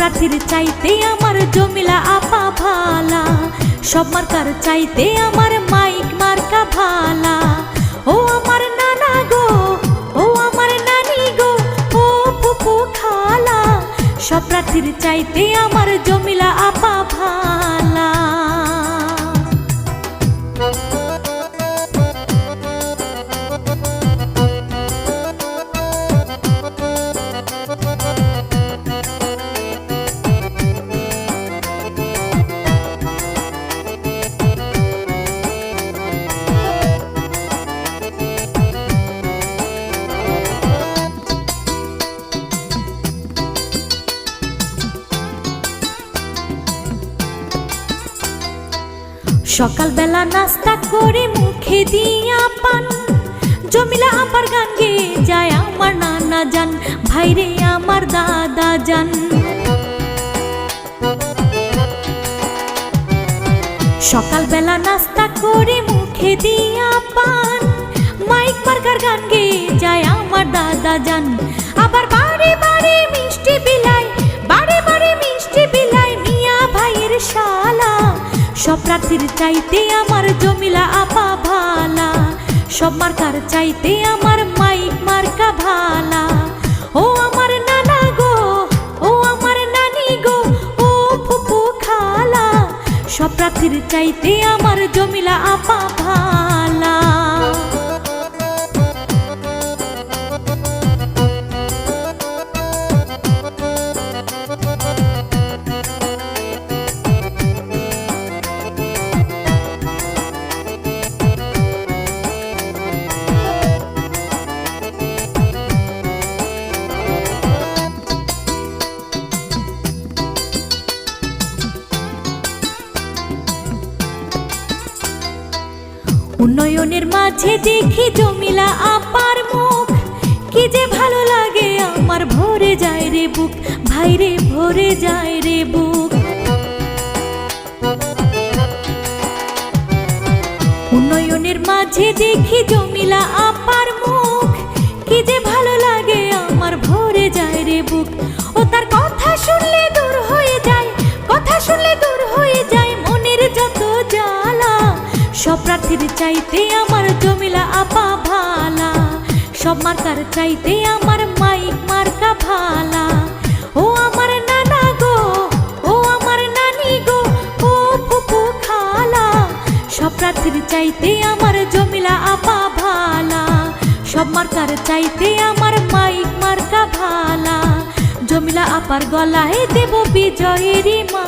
প্রার্থীর চাইতে আমার জমিলা আপা ভালা। সব মার্কার চাইতে আমার মাইক মার্কা ভালা। ও আমার নানা গো, ও আমার নানি গো, ও ফুপু খালা। সব প্রার্থীর চাইতে আমার জমিলা সকালবেলা নাস্তা করে মুখে দিয়া পান। জমিলা আপার গান গেয়ে যায় আমার নানা যান ভাইরে আমার দাদা যান সকালবেলা নাস্তা করে মুখে দিয়া পান। মাইক মার্কার গান গেয়ে যায় আমার দাদা যান আবার সব প্রার্থীর চাইতে আমার জমিলা আপা ভালা। সব মার্কার চাইতে আমার মাইক মার্কা ভালা। ও আমার নানা গো, ও আমার নানি গো, ও খালা। সব প্রার্থীর চাইতে আমার জমিলা আপা ভালা। উন্নয়নের মাঝে দেখি জমিলা আপার মুখ। কি যে ভালো লাগে আমার ভরে যায় রে বুক, ভাইরে ভরে যায় রে বুক। উন্নয়নের মাঝে দেখি জমিলা আপার প্রার্থীর চাইতে আমার জমিলা আপা ভালা। সব মার্কার চাইতে আমার মাইক মার্কা ভালা। ও আমার নানা গো, ও আমার নানি গো, ও ফুপু খালা। সব প্রার্থীর চাইতে আমার জমিলা আপা ভালা। সব মার্কার চাইতে আমার মাইক মার্কা ভালা। জমিলা আপার গলায় দেব বিজয়েরই মা